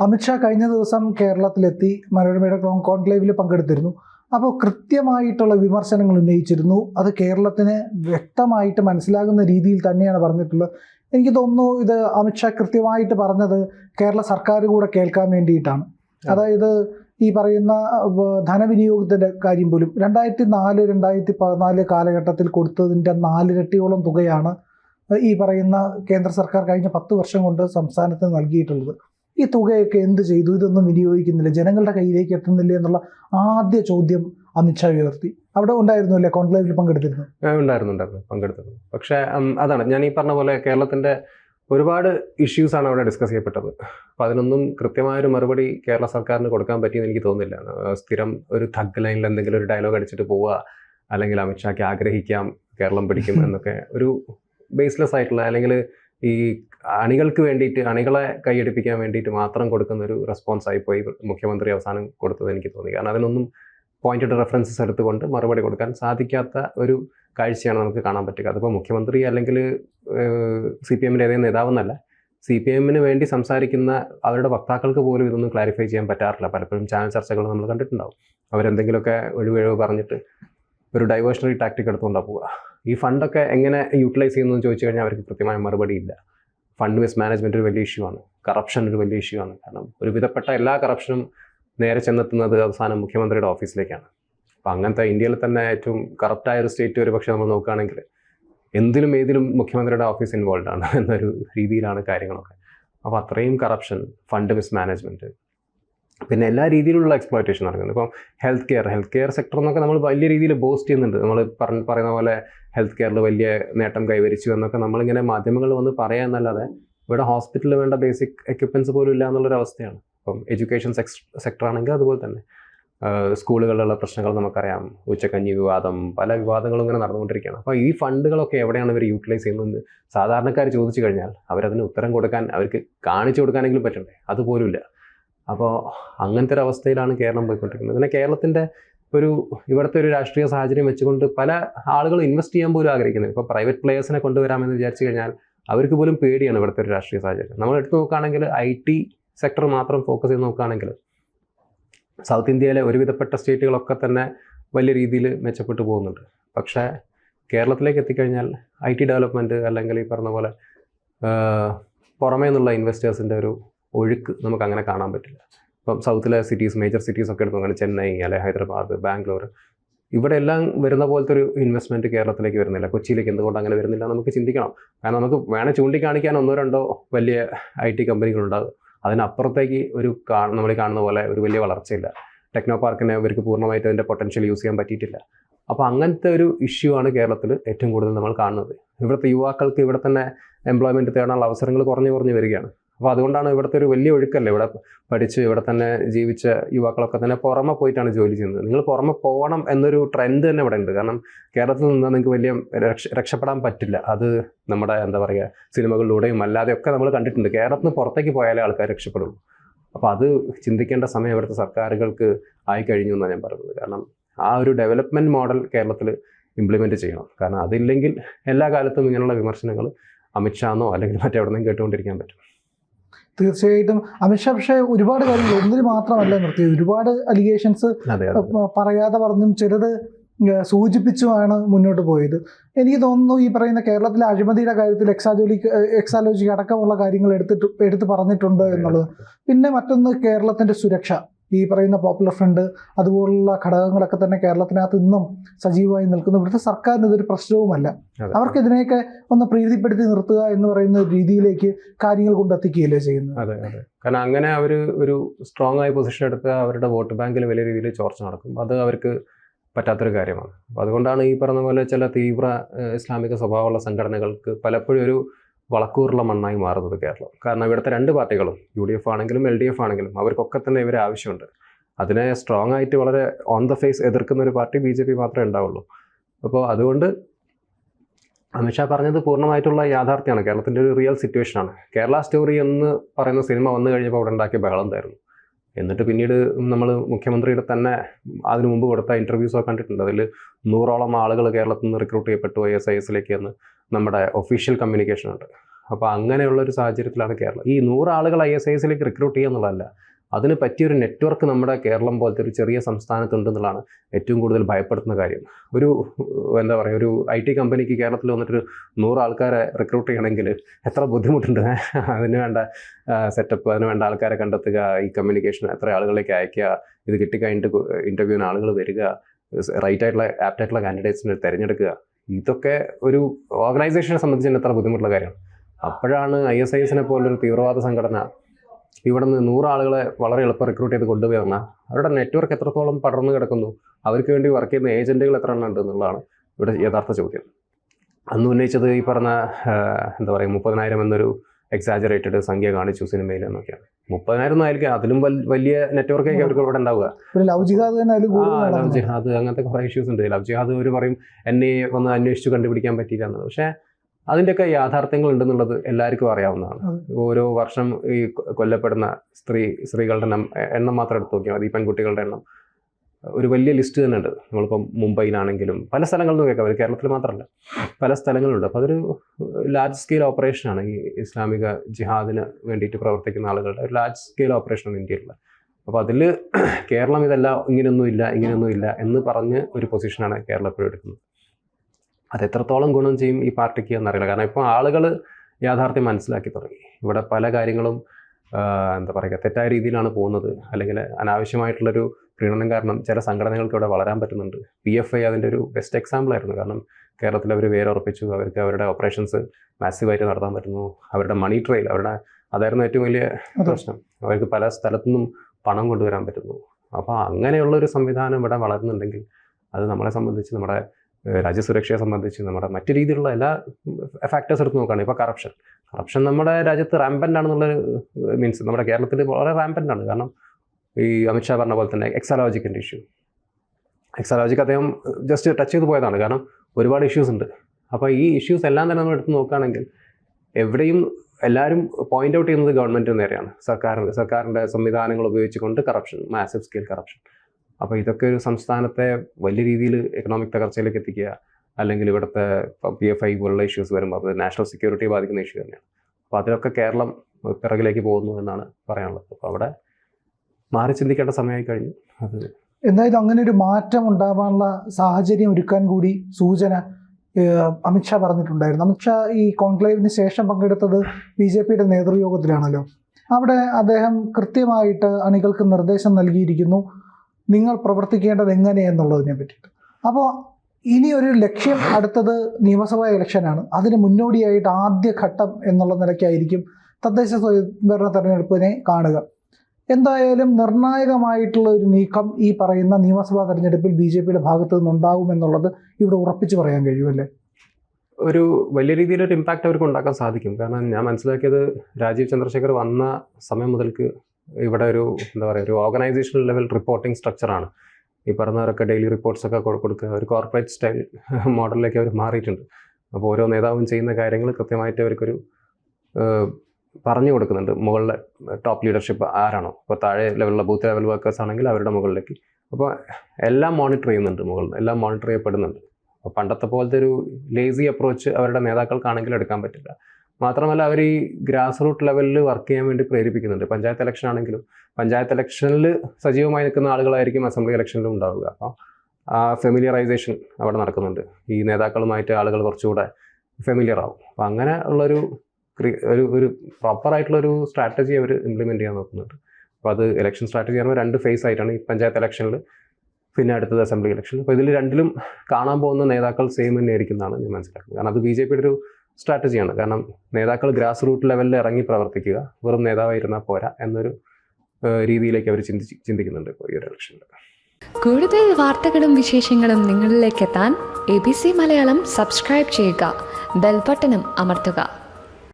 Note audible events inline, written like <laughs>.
അമിത്ഷാ കഴിഞ്ഞ ദിവസം കേരളത്തിലെത്തി മനോരമയുടെ കോൺക്ലേവിൽ പങ്കെടുത്തിരുന്നു. അപ്പോൾ കൃത്യമായിട്ടുള്ള വിമർശനങ്ങൾ ഉന്നയിച്ചിരുന്നു. അത് കേരളത്തിന് വ്യക്തമായിട്ട് മനസ്സിലാകുന്ന രീതിയിൽ തന്നെയാണ് പറഞ്ഞിട്ടുള്ളത്. എനിക്ക് തോന്നുന്നു ഇത് അമിത്ഷാ കൃത്യമായിട്ട് പറഞ്ഞത് കേരള സർക്കാർ കൂടെ കേൾക്കാൻ വേണ്ടിയിട്ടാണ്. അതായത് ഈ പറയുന്ന ധനവിനിയോഗത്തിന്റെ കാര്യം പോലും രണ്ടായിരത്തി നാല് രണ്ടായിരത്തി പതിനാല് കാലഘട്ടത്തിൽ കൊടുത്തതിന്റെ നാലിരട്ടിയോളം തുകയാണ് ഈ പറയുന്ന കേന്ദ്ര സർക്കാർ കഴിഞ്ഞ പത്ത് വർഷം കൊണ്ട് സംസ്ഥാനത്തിന് നൽകിയിട്ടുള്ളത്. ഈ തുകയൊക്കെ എന്ത് ചെയ്തു? ഇതൊന്നും വിനിയോഗിക്കുന്നില്ല. ജനങ്ങളുടെ കയ്യിലേക്ക് എത്തുന്നില്ല എന്നുള്ള ആദ്യ ചോദ്യം അമിത്ഷാ ഉയർത്തി. അവിടെ ഉണ്ടായിരുന്നു അല്ലേ കോൺക്ലേവിൽ പങ്കെടുത്തിരുന്നു ഉണ്ടായിരുന്നു ഉണ്ടായിരുന്നു. പങ്കെടുത്തിരുന്നു പക്ഷേ അതാണ്. ഞാൻ ഈ പറഞ്ഞ പോലെ കേരളത്തിന്റെ ഒരുപാട് ഇഷ്യൂസ് ആണ് അവിടെ ഡിസ്കസ് ചെയ്യപ്പെട്ടത്. അപ്പോൾ അതിനൊന്നും കൃത്യമായൊരു മറുപടി കേരള സർക്കാരിന് കൊടുക്കാൻ പറ്റിയെന്ന് എനിക്ക് തോന്നുന്നില്ല. സ്ഥിരം ഒരു തഗ് ലൈനിൽ എന്തെങ്കിലും ഒരു ഡയലോഗ് അടിച്ചിട്ട് പോവുക അല്ലെങ്കിൽ അമിത്ഷാക്ക് ആഗ്രഹിക്കാം കേരളം പിടിക്കും എന്നൊക്കെ ഒരു ബേസ്ലെസ് ആയിട്ടുള്ള അല്ലെങ്കിൽ ഈ അണികൾക്ക് വേണ്ടിയിട്ട് അണികളെ കൈയടിപ്പിക്കാൻ വേണ്ടിയിട്ട് മാത്രം കൊടുക്കുന്ന ഒരു റെസ്പോൺസ് ആയിപ്പോയി. മുഖ്യമന്ത്രി അവസാനം കൊടുത്തത് എനിക്ക് തോന്നി. കാരണം അതിനൊന്നും പോയിന്റഡ് റെഫറൻസസ് എടുത്തുകൊണ്ട് മറുപടി കൊടുക്കാൻ സാധിക്കാത്ത ഒരു കാഴ്ചയാണ് നമുക്ക് കാണാൻ പറ്റുക. അതിപ്പോൾ മുഖ്യമന്ത്രി അല്ലെങ്കിൽ സി പി എമ്മിന്റെ ഏതെങ്കിലും നേതാവെന്നല്ല സി പി എമ്മിന് വേണ്ടി സംസാരിക്കുന്ന അവരുടെ വക്താക്കൾക്ക് പോലും ഇതൊന്നും ക്ലാരിഫൈ ചെയ്യാൻ പറ്റാറില്ല. പലപ്പോഴും ചാനൽ ചർച്ചകൾ നമ്മൾ കണ്ടിട്ടുണ്ടാവും. അവരെന്തെങ്കിലുമൊക്കെ ഒഴിവഴിവ് പറഞ്ഞിട്ട് ഒരു ഡൈവേഷണറി ടാക്ടിക് എടുത്തുകൊണ്ടാണ് പോവുക. ഈ ഫണ്ടൊക്കെ എങ്ങനെ യൂട്ടിലൈസ് ചെയ്യുന്നതെന്ന് ചോദിച്ചു കഴിഞ്ഞാൽ അവർക്ക് കൃത്യമായ മറുപടി ഇല്ല മിസ് മാനേജ്മെന്റ് ഒരു വലിയ ഇഷ്യൂ ആണ്. കറപ്ഷൻ ഒരു വലിയ ഇഷ്യൂ ആണ്. കാരണം ഒരു വിധപ്പെട്ട എല്ലാ കറപ്ഷനും നേരെ ചെന്നെത്തുന്നത് അവസാനം മുഖ്യമന്ത്രിയുടെ ഓഫീസിലേക്കാണ് അപ്പം അങ്ങനത്തെ ഇന്ത്യയിൽ തന്നെ ഏറ്റവും കറപ്റ്റായ ഒരു സ്റ്റേറ്റ് ഒരു പക്ഷേ നമ്മൾ നോക്കുകയാണെങ്കിൽ എന്തിലും ഏതിലും മുഖ്യമന്ത്രിയുടെ ഓഫീസ് ഇൻവോൾവ് ആണ് <laughs> എന്നൊരു രീതിയിലാണ് കാര്യങ്ങളൊക്കെ. അപ്പോൾ അത്രയും കറപ്ഷൻ ഫണ്ട് മിസ് മിസ്മാനേജ്മെന്റ് പിന്നെ എല്ലാ രീതിയിലുള്ള എക്സ്പ്ലോയിറ്റേഷൻ നടക്കുന്നത് ഇപ്പം health care health care sector എന്നൊക്കെ നമ്മൾ വലിയ രീതിയിൽ ബോസ്റ്റ് ചെയ്യുന്നുണ്ട്. നമ്മൾ പറഞ്ഞ പറയുന്ന പോലെ ഹെൽത്ത് കെയറിൽ വലിയ നേട്ടം കൈവരിച്ചു എന്നൊക്കെ നമ്മളിങ്ങനെ മാധ്യമങ്ങളിൽ വന്ന് പറയുക എന്നല്ലാതെ ഇവിടെ ഹോസ്പിറ്റലിൽ വേണ്ട ബേസിക് എക്യുപ്മെന്റ്സ് പോലും ഇല്ല എന്നുള്ളൊരു അവസ്ഥയാണ്. ഇപ്പം എഡ്യൂക്കേഷൻ സെക്ടർ ആണെങ്കിൽ അതുപോലെ തന്നെ. സ്കൂളുകളിലുള്ള പ്രശ്നങ്ങൾ നമുക്കറിയാം. ഉച്ചക്കഞ്ഞി വിവാദം പല വിവാദങ്ങളും ഇങ്ങനെ നടന്നുകൊണ്ടിരിക്കുകയാണ്. അപ്പോൾ ഈ ഫണ്ടുകളൊക്കെ എവിടെയാണ് ഇവർ യൂട്ടിലൈസ് ചെയ്യുന്നത് സാധാരണക്കാർ ചോദിച്ചു കഴിഞ്ഞാൽ അവരതിന് ഉത്തരം കൊടുക്കാൻ അവർക്ക് കാണിച്ചു കൊടുക്കാനെങ്കിലും പറ്റണ്ടേ? അതുപോലുമില്ല. അപ്പോൾ അങ്ങനത്തെ ഒരു അവസ്ഥയിലാണ് കേരളം പോയിക്കൊണ്ടിരിക്കുന്നത്. പിന്നെ കേരളത്തിന്റെ ഒരു ഇവിടുത്തെ ഒരു രാഷ്ട്രീയ സാഹചര്യം വെച്ചുകൊണ്ട് പല ആളുകളും ഇൻവെസ്റ്റ് ചെയ്യാൻ പോലും ആഗ്രഹിക്കുന്നത് ഇപ്പോൾ പ്രൈവറ്റ് പ്ലേയേഴ്സിനെ കൊണ്ടുവരാമെന്ന് വിചാരിച്ചു കഴിഞ്ഞാൽ അവർക്ക് പോലും പേടിയാണ് ഇവിടുത്തെ ഒരു രാഷ്ട്രീയ സാഹചര്യം. നമ്മൾ എടുത്തു നോക്കുകയാണെങ്കിൽ ഐ ടി സെക്ടർ മാത്രം ഫോക്കസ് ചെയ്ത് നോക്കുകയാണെങ്കിൽ സൗത്ത് ഇന്ത്യയിലെ ഒരുവിധപ്പെട്ട സ്റ്റേറ്റുകളൊക്കെ തന്നെ വലിയ രീതിയിൽ മെച്ചപ്പെട്ടു പോകുന്നുണ്ട്. പക്ഷേ കേരളത്തിലേക്ക് എത്തിക്കഴിഞ്ഞാൽ ഐ ടി ഡെവലപ്മെന്റ് അല്ലെങ്കിൽ ഈ പറഞ്ഞ പോലെ പുറമേ നിന്നുള്ള ഇൻവെസ്റ്റേഴ്സിന്റെ ഒരു ഒഴുക്ക് നമുക്ക് അങ്ങനെ കാണാൻ പറ്റില്ല. ഇപ്പം സൗത്തിലെ സിറ്റീസ് മേജർ സിറ്റീസ് ഒക്കെ എടുത്ത് നോക്കുകയാണ് ചെന്നൈ അല്ലെ ഹൈദരാബാദ് ബാംഗ്ലൂർ ഇവിടെ എല്ലാം വരുന്ന പോലത്തെ ഒരു ഇൻവെസ്റ്റ്മെന്റ് കേരളത്തിലേക്ക് വരുന്നില്ല. കൊച്ചിയിലേക്ക് എന്തുകൊണ്ട് അങ്ങനെ വരുന്നില്ല നമുക്ക് ചിന്തിക്കണം. കാരണം നമുക്ക് വേണേൽ ചൂണ്ടിക്കാണിക്കാൻ ഒന്നോ രണ്ടോ വലിയ ഐ ടി കമ്പനികളുണ്ടാകും അതിനപ്പുറത്തേക്ക് ഒരു നമ്മൾ കാണുന്ന പോലെ ഒരു വലിയ വളർച്ചയില്ല. ടെക്നോ പാർക്കിനെ അവർക്ക് പൂർണമായിട്ട് അതിന്റെ പൊട്ടൻഷ്യൽ യൂസ് ചെയ്യാൻ പറ്റിയിട്ടില്ല. അപ്പോൾ അങ്ങനത്തെ ഒരു ഇഷ്യൂ ആണ് കേരളത്തിൽ ഏറ്റവും കൂടുതൽ നമ്മൾ കാണുന്നത്. ഇവിടുത്തെ യുവാക്കൾക്ക് ഇവിടെ തന്നെ എംപ്ലോയ്മെന്റ് തേടാനുള്ള അവസരങ്ങൾ കുറഞ്ഞു കുറഞ്ഞു വരികയാണ്. അപ്പോൾ അതുകൊണ്ടാണ് ഇവിടുത്തെ ഒരു വലിയ ഒഴുക്കല്ലേ? ഇവിടെ പഠിച്ച് ഇവിടെ തന്നെ ജീവിച്ച യുവാക്കളൊക്കെ തന്നെ പുറമെ പോയിട്ടാണ് ജോലി ചെയ്യുന്നത്. നിങ്ങൾ പുറമെ പോകണം എന്നൊരു ട്രെൻഡ് തന്നെ ഇവിടെ ഉണ്ട്. കാരണം കേരളത്തിൽ നിന്ന് നിങ്ങൾക്ക് വലിയ രക്ഷ രക്ഷപ്പെടാൻ പറ്റില്ല. അത് നമ്മുടെ എന്താ പറയുക സിനിമകളിലൂടെയും അല്ലാതെയൊക്കെ നമ്മൾ കണ്ടിട്ടുണ്ട്. കേരളത്തിൽ നിന്ന് പുറത്തേക്ക് പോയാലേ ആൾക്കാർ രക്ഷപ്പെടുള്ളൂ. അപ്പോൾ അത് ചിന്തിക്കേണ്ട സമയം ഇവിടുത്തെ സർക്കാരുകൾക്ക് ആയി കഴിഞ്ഞു എന്നാണ് ഞാൻ പറയുന്നത്. കാരണം ആ ഒരു ഡെവലപ്മെന്റ് മോഡൽ കേരളത്തിൽ ഇംപ്ലിമെന്റ് ചെയ്യണം. കാരണം അതില്ലെങ്കിൽ എല്ലാ കാലത്തും ഇങ്ങനെയുള്ള വിമർശനങ്ങൾ അമിത്ഷാന്നോ അല്ലെങ്കിൽ മറ്റെവിടെന്നെങ്കിലും കേട്ടുകൊണ്ടിരിക്കാൻ പറ്റും. തീർച്ചയായിട്ടും അമിത്ഷാ പക്ഷേ ഒരുപാട് കാര്യങ്ങൾ ഒന്നിൽ മാത്രമല്ല നിർത്തി. ഒരുപാട് അലിഗേഷൻസ് പറയാതെ പറഞ്ഞും ചിലത് സൂചിപ്പിച്ചുമാണ് മുന്നോട്ട് പോയത്. എനിക്ക് തോന്നുന്നു ഈ പറയുന്ന കേരളത്തിലെ അഴിമതിയുടെ കാര്യത്തിൽ എക്സാജോലി എക്സാലോജി അടക്കമുള്ള കാര്യങ്ങൾ എടുത്തിട്ട് എടുത്ത് പറഞ്ഞിട്ടുണ്ട് എന്നുള്ളത്. പിന്നെ മറ്റൊന്ന് കേരളത്തിന്റെ സുരക്ഷ. ഈ പറയുന്ന പോപ്പുലർ ഫ്രണ്ട് അതുപോലുള്ള ഘടകങ്ങളൊക്കെ തന്നെ കേരളത്തിനകത്ത് ഇന്നും സജീവമായി നിൽക്കുന്നു. ഇവിടുത്തെ സർക്കാരിന് ഇതൊരു പ്രശ്നവുമല്ല. അവർക്കിതിനെയൊക്കെ ഒന്ന് പ്രീതിപ്പെടുത്തി നിർത്തുക എന്ന് പറയുന്ന രീതിയിലേക്ക് കാര്യങ്ങൾ കൊണ്ടെത്തിക്കുകയല്ലേ ചെയ്യുന്നത്? അതെ അതെ. കാരണം അങ്ങനെ അവർ ഒരു സ്ട്രോങ് ആയി പൊസിഷൻ എടുത്ത് അവരുടെ വോട്ട് ബാങ്കിൽ വലിയ രീതിയിൽ ചോർച്ച നടക്കും. അത് അവർക്ക് പറ്റാത്തൊരു കാര്യമാണ്. അപ്പോൾ അതുകൊണ്ടാണ് ഈ പറഞ്ഞ പോലെ ചില തീവ്ര ഇസ്ലാമിക സ്വഭാവമുള്ള സംഘടനകൾക്ക് പലപ്പോഴും ഒരു വളക്കൂറുള്ള മണ്ണായി മാറുന്നത് കേരളം. കാരണം ഇവിടുത്തെ രണ്ട് പാർട്ടികളും യു ഡി എഫ് ആണെങ്കിലും എൽ ഡി എഫ് ആണെങ്കിലും അവർക്കൊക്കെ തന്നെ ഇവരെ ആവശ്യമുണ്ട്. അതിനെ സ്ട്രോങ് ആയിട്ട് വളരെ ഓൺ ദ ഫേസ് എതിർക്കുന്ന ഒരു പാർട്ടി ബി ജെ പി മാത്രമേ ഉണ്ടാവുള്ളൂ. അപ്പോൾ അതുകൊണ്ട് അമിത്ഷാ പറഞ്ഞത് പൂർണമായിട്ടുള്ള യാഥാർത്ഥ്യമാണ്. കേരളത്തിന്റെ ഒരു റിയൽ സിറ്റുവേഷനാണ് കേരള സ്റ്റോറി എന്ന് പറയുന്ന സിനിമ വന്നു കഴിഞ്ഞപ്പോൾ അവിടെ ഉണ്ടാക്കിയ ബഹളം എന്തായിരുന്നു? എന്നിട്ട് പിന്നീട് നമ്മൾ മുഖ്യമന്ത്രിയുടെ തന്നെ അതിനു മുമ്പ് കൊടുത്ത ഇന്റർവ്യൂസൊക്കെ കണ്ടിട്ടുണ്ട്. അതിൽ നൂറോളം ആളുകൾ കേരളത്തിൽ നിന്ന് റിക്രൂട്ട് ചെയ്യപ്പെട്ടു ഐ എസ് ഐ എസിലേക്ക് എന്ന് നമ്മുടെ ഒഫീഷ്യൽ കമ്മ്യൂണിക്കേഷൻ ഉണ്ട്. അപ്പോൾ അങ്ങനെയുള്ള ഒരു സാഹചര്യത്തിലാണ് കേരളം. ഈ നൂറ് ആളുകൾ ഐ എസ് ഐ എസിലേക്ക് റിക്രൂട്ട് ചെയ്യുക എന്നുള്ളതല്ല അതിന് പറ്റിയൊരു നെറ്റ്വർക്ക് നമ്മുടെ കേരളം പോലത്തെ ഒരു ചെറിയ സംസ്ഥാനത്തുണ്ടെന്നുള്ളതാണ് ഏറ്റവും കൂടുതൽ ഭയപ്പെടുത്തുന്ന കാര്യം. ഒരു എന്താ പറയുക ഒരു ഐ ടി കമ്പനിക്ക് കേരളത്തിൽ വന്നിട്ടൊരു നൂറ് ആൾക്കാരെ റിക്രൂട്ട് ചെയ്യണമെങ്കിൽ എത്ര ബുദ്ധിമുട്ടുണ്ട്? അതിന് വേണ്ട സെറ്റപ്പ് അതിന് വേണ്ട ആൾക്കാരെ കണ്ടെത്തുക ഈ കമ്മ്യൂണിക്കേഷൻ എത്ര ആളുകളിലേക്ക് അയക്കുക ഇത് കിട്ടിക്കഴിഞ്ഞിട്ട് ഇന്റർവ്യൂവിന് ആളുകൾ വരിക റൈറ്റ് ആയിട്ടുള്ള ആപ്റ്റ് കാൻഡിഡേറ്റ്സിനെ തിരഞ്ഞെടുക്കുക. ഇതൊക്കെ ഒരു ഓർഗനൈസേഷനെ സംബന്ധിച്ച് തന്നെ എത്ര ബുദ്ധിമുട്ടുള്ള കാര്യമാണ്. അപ്പോഴാണ് ഐ എസ് ഐ എസിനെ പോലൊരു തീവ്രവാദ സംഘടന ഇവിടെ നിന്ന് നൂറാളുകളെ വളരെ എളുപ്പം റിക്രൂട്ട് ചെയ്ത് കൊണ്ടുപോയി വന്നാൽ അവരുടെ നെറ്റ്വർക്ക് എത്രത്തോളം പടർന്നു കിടക്കുന്നു അവർക്ക് വേണ്ടി വർക്ക് ചെയ്യുന്ന ഏജന്റുകൾ എത്ര എണ്ണം ഉണ്ട് എന്നുള്ളതാണ് ഇവിടെ യഥാർത്ഥ ചോദ്യം. അന്ന് ഉന്നയിച്ചത് ഈ പറഞ്ഞ എന്താ പറയുക മുപ്പതിനായിരം എന്നൊരു എക്സാജറേറ്റഡ് സംഖ്യ കാണിച്ചു സിനിമയിൽ എന്നൊക്കെയാണ്. മുപ്പതിനായിരം ആയിരിക്കും. അതിലും വലിയ നെറ്റ്വർക്ക് ഒക്കെ അവർക്ക് ഇവിടെ ഉണ്ടാവുക. ജിഹാദ് ലവ് ജിഹാദ് അങ്ങനത്തെ കുറേ ഇഷ്യൂസ് ഉണ്ട്. ലവ് ജിഹാദ് ഒരു പറയും എന്നെ വന്ന് അന്വേഷിച്ച് കണ്ടുപിടിക്കാൻ പറ്റിയില്ല എന്നുള്ളത് പക്ഷേ അതിന്റെയൊക്കെ യാഥാർത്ഥ്യങ്ങൾ ഉണ്ടെന്നുള്ളത് എല്ലാവർക്കും അറിയാവുന്നതാണ്. ഓരോ വർഷം ഈ കൊല്ലപ്പെടുന്ന സ്ത്രീ സ്ത്രീകളുടെ എണ്ണം എണ്ണം മാത്രം എടുത്ത് നോക്കിയാൽ മതി. പെൺകുട്ടികളുടെ എണ്ണം. ഒരു വലിയ ലിസ്റ്റ് തന്നെ ഉണ്ട് നമ്മളിപ്പോൾ മുംബൈയിലാണെങ്കിലും പല സ്ഥലങ്ങളിൽ നിന്ന് കേൾക്കാം. കേരളത്തിൽ മാത്രമല്ല. പല സ്ഥലങ്ങളുണ്ട്. അപ്പോൾ അതൊരു ലാർജ് സ്കെയിൽ ഓപ്പറേഷനാണ് ഈ ഇസ്ലാമിക ജിഹാദിന് വേണ്ടിയിട്ട് പ്രവർത്തിക്കുന്ന ആളുകളുടെ ഒരു ലാർജ് സ്കെയിൽ ഓപ്പറേഷനാണ് ഇന്ത്യയിലുള്ള അപ്പോൾ അതിൽ കേരളം ഇതല്ല ഇങ്ങനെയൊന്നുമില്ല ഇങ്ങനെയൊന്നുമില്ല ഇങ്ങനെയൊന്നും ഇല്ല എന്ന് പറഞ്ഞ് ഒരു പൊസിഷനാണ് കേരളം എപ്പോഴും എടുക്കുന്നത്. അത് എത്രത്തോളം ഗുണം ചെയ്യും ഈ പാർട്ടിക്ക് എന്നറിയില്ല. കാരണം ഇപ്പോൾ ആളുകൾ യാഥാർത്ഥ്യം മനസ്സിലാക്കി തുടങ്ങി. ഇവിടെ പല കാര്യങ്ങളും എന്താ പറയുക തെറ്റായ രീതിയിലാണ് പോകുന്നത്. അല്ലെങ്കിൽ അനാവശ്യമായിട്ടുള്ളൊരു പ്രീണനം കാരണം ചില സംഘടനകൾക്ക് ഇവിടെ വളരാൻ പറ്റുന്നുണ്ട്. പി എഫ് ഐ അതിന്റെ ഒരു ബെസ്റ്റ് എക്സാമ്പിൾ ആയിരുന്നു. കാരണം കേരളത്തിൽ അവർ വേരുറപ്പിച്ചു. അവർക്ക് അവരുടെ ഓപ്പറേഷൻസ് മാസീവായിട്ട് നടത്താൻ പറ്റുന്നു. അവരുടെ മണി ട്രെയിൽ അവരുടെ അതായിരുന്നു ഏറ്റവും വലിയ പ്രശ്നം. അവർക്ക് പല സ്ഥലത്തുനിന്നും പണം കൊണ്ടുവരാൻ പറ്റുന്നു. അപ്പോൾ അങ്ങനെയുള്ളൊരു സംവിധാനം ഇവിടെ വളരുന്നുണ്ടെങ്കിൽ അത് നമ്മളെ സംബന്ധിച്ച് നമ്മുടെ രാജ്യസുരക്ഷയെ സംബന്ധിച്ച് നമ്മുടെ മറ്റു രീതിയിലുള്ള എല്ലാ ഫാക്ടേഴ്സ് എടുത്ത് നോക്കുകയാണ് ഇപ്പോൾ കറപ്ഷൻ കറപ്ഷൻ നമ്മുടെ രാജ്യത്ത് റാമ്പന്റ് ആണെന്നുള്ളൊരു മീൻസ് നമ്മുടെ കേരളത്തിൽ വളരെ റാമ്പന്റ് ആണ്. കാരണം ഈ അമിത്ഷാ പറഞ്ഞ പോലെ തന്നെ എക്സാലോജിക്കിന്റെ ഇഷ്യൂ എക്സാലോജിക്ക് അദ്ദേഹം ജസ്റ്റ് ടച്ച് ചെയ്ത് പോയതാണ്. കാരണം ഒരുപാട് ഇഷ്യൂസ് ഉണ്ട്. അപ്പോൾ ഈ ഇഷ്യൂസ് എല്ലാം തന്നെ നമ്മൾ എടുത്ത് നോക്കുകയാണെങ്കിൽ എവിടെയും എല്ലാവരും പോയിന്റ് ഔട്ട് ചെയ്യുന്നത് ഗവൺമെന്റ് നേരെയാണ്. സർക്കാരിന്റെ സർക്കാരിന്റെ സംവിധാനങ്ങൾ ഉപയോഗിച്ചുകൊണ്ട് കറപ്ഷൻ മാസീവ് സ്കെയിൽ കറപ്ഷൻ അപ്പോൾ ഇതൊക്കെ ഒരു സംസ്ഥാനത്തെ വലിയ രീതിയിൽ എക്കണോമിക് തകർച്ചയിലേക്ക് എത്തിക്കുക അല്ലെങ്കിൽ ഇവിടുത്തെ പി എഫ് ഐ പോലുള്ള ഇഷ്യൂസ് വരുമ്പോൾ അത് നാഷണൽ സെക്യൂരിറ്റിയെ ബാധിക്കുന്ന ഇഷ്യൂ തന്നെയാണ്. അപ്പോൾ അതിലൊക്കെ കേരളം പിറകിലേക്ക് പോകുന്നു എന്നാണ് പറയാനുള്ളത്. അപ്പോൾ അവിടെ മാറി ചിന്തിക്കേണ്ട സമയമായി കഴിഞ്ഞു. അത് എന്തായാലും അങ്ങനെ ഒരു മാറ്റം ഉണ്ടാവാനുള്ള സാഹചര്യം ഒരുക്കാൻ കൂടി സൂചന അമിത്ഷാ പറഞ്ഞിട്ടുണ്ടായിരുന്നു. അമിത്ഷാ ഈ കോൺക്ലേവിന് ശേഷം പങ്കെടുത്തത് ബി ജെ പിയുടെ നേതൃയോഗത്തിലാണല്ലോ. അവിടെ അദ്ദേഹം കൃത്യമായിട്ട് അണികൾക്ക് നിർദ്ദേശം നൽകിയിരിക്കുന്നു. നിങ്ങൾ പ്രവർത്തിക്കേണ്ടത് എങ്ങനെ എന്നുള്ളതിനെ പറ്റിയിട്ട്. അപ്പോൾ ഇനി ഒരു ലക്ഷ്യം അടുത്തത് നിയമസഭാ ഇലക്ഷനാണ് അതിന് മുന്നോടിയായിട്ട് ആദ്യ ഘട്ടം എന്നുള്ള നിലയ്ക്കായിരിക്കും തദ്ദേശ സ്വയംഭരണ തെരഞ്ഞെടുപ്പിനെ കാണുക. എന്തായാലും നിർണായകമായിട്ടുള്ള ഒരു നീക്കം ഈ പറയുന്ന നിയമസഭാ തെരഞ്ഞെടുപ്പിൽ ബി ജെ പിയുടെ ഭാഗത്തു നിന്നുണ്ടാകുമെന്നുള്ളത് ഇവിടെ ഉറപ്പിച്ച് പറയാൻ കഴിയുമല്ലേ? ഒരു വലിയ രീതിയിലൊരു ഇമ്പാക്റ്റ് അവർക്ക് ഉണ്ടാക്കാൻ സാധിക്കും. കാരണം ഞാൻ മനസ്സിലാക്കിയത് രാജീവ് ചന്ദ്രശേഖർ വന്ന സമയം മുതൽക്ക് ഇവിടെ ഒരു എന്താ പറയുക ഒരു ഓർഗനൈസേഷണൽ ലെവൽ റിപ്പോർട്ടിംഗ് സ്ട്രക്ചറാണ് ഈ പറഞ്ഞവരൊക്കെ ഡെയിലി റിപ്പോർട്ട്സ് ഒക്കെ കൊടുക്കുക ഒരു കോർപ്പറേറ്റ് സ്റ്റൈൽ മോഡലിലേക്ക് അവർ മാറിയിട്ടുണ്ട്. അപ്പോൾ ഓരോ നേതാവും ചെയ്യുന്ന കാര്യങ്ങൾ കൃത്യമായിട്ട് അവർക്കൊരു പറഞ്ഞു കൊടുക്കുന്നുണ്ട്. മുകളിലെ ടോപ്പ് ലീഡർഷിപ്പ് ആരാണോ? ഇപ്പോൾ താഴെ ലെവലിലുള്ള ബൂത്ത് ലെവൽ വർക്കേഴ്സ് ആണെങ്കിൽ അവരുടെ മുകളിലേക്ക്. അപ്പോൾ എല്ലാം മോണിറ്റർ ചെയ്യുന്നുണ്ട് മുകളിൽ എല്ലാം മോണിറ്റർ ചെയ്യപ്പെടുന്നുണ്ട്. അപ്പോൾ പണ്ടത്തെ പോലത്തെ ഒരു ലേസി അപ്രോച്ച് അവരുടെ നേതാക്കൾക്കാണെങ്കിൽ എടുക്കാൻ പറ്റില്ല. മാത്രമല്ല അവർ ഈ ഗ്രാസ് റൂട്ട് ലെവലിൽ വർക്ക് ചെയ്യാൻ വേണ്ടി പ്രേരിപ്പിക്കുന്നുണ്ട്. പഞ്ചായത്ത് ഇലക്ഷൻ ആണെങ്കിലും പഞ്ചായത്ത് ഇലക്ഷനിൽ സജീവമായി നിൽക്കുന്ന ആളുകളായിരിക്കും അസംബ്ലി ഇലക്ഷനിലും ഉണ്ടാവുക. അപ്പോൾ ആ ഫെമിലിയറൈസേഷൻ അവിടെ നടക്കുന്നുണ്ട്. ഈ നേതാക്കളുമായിട്ട് ആളുകൾ കുറച്ചുകൂടെ ഫെമിലിയർ ആവും. അപ്പോൾ അങ്ങനെ ഉള്ളൊരു ഒരു ഒരു പ്രോപ്പറായിട്ടുള്ളൊരു സ്ട്രാറ്റജി അവർ ഇംപ്ലിമെന്റ് ചെയ്യാൻ നോക്കുന്നുണ്ട്. അപ്പോൾ അത് ഇലക്ഷൻ സ്ട്രാറ്റജി പറയുമ്പോൾ രണ്ട് ഫേസ് ആയിട്ടാണ് ഈ പഞ്ചായത്ത് ഇലക്ഷനിൽ പിന്നെ അടുത്തത് അസംബ്ലി ഇലക്ഷൻ അപ്പോൾ ഇതിൽ രണ്ടിലും കാണാൻ പോകുന്ന നേതാക്കൾ സെയിം തന്നെ ആയിരിക്കുന്നതാണ് ഞാൻ മനസ്സിലാക്കുന്നത്. കാരണം അത് ബി ജെ പിയുടെ ഒരു സ്ട്രാറ്റജിയാണ്. കാരണം നേതാക്കൾ ഗ്രാസ് റൂട്ട് ലെവലിൽ ഇറങ്ങി പ്രവർത്തിക്കുക വെറും നേതാവായിരുന്നാൽ പോരാ എന്നൊരു രീതിയിലേക്ക് അവർ ചിന്തിച്ച് ചിന്തിക്കുന്നുണ്ട് ഇപ്പോൾ ഈ ഒരു ഇലക്ഷനിൽ കൂടുതൽ വാർത്തകളും വിശേഷങ്ങളും നിങ്ങളിലേക്ക് എത്താൻ A B C Malayalam subscribe ചെയ്യുക ബെൽബട്ടനും അമർത്തുക.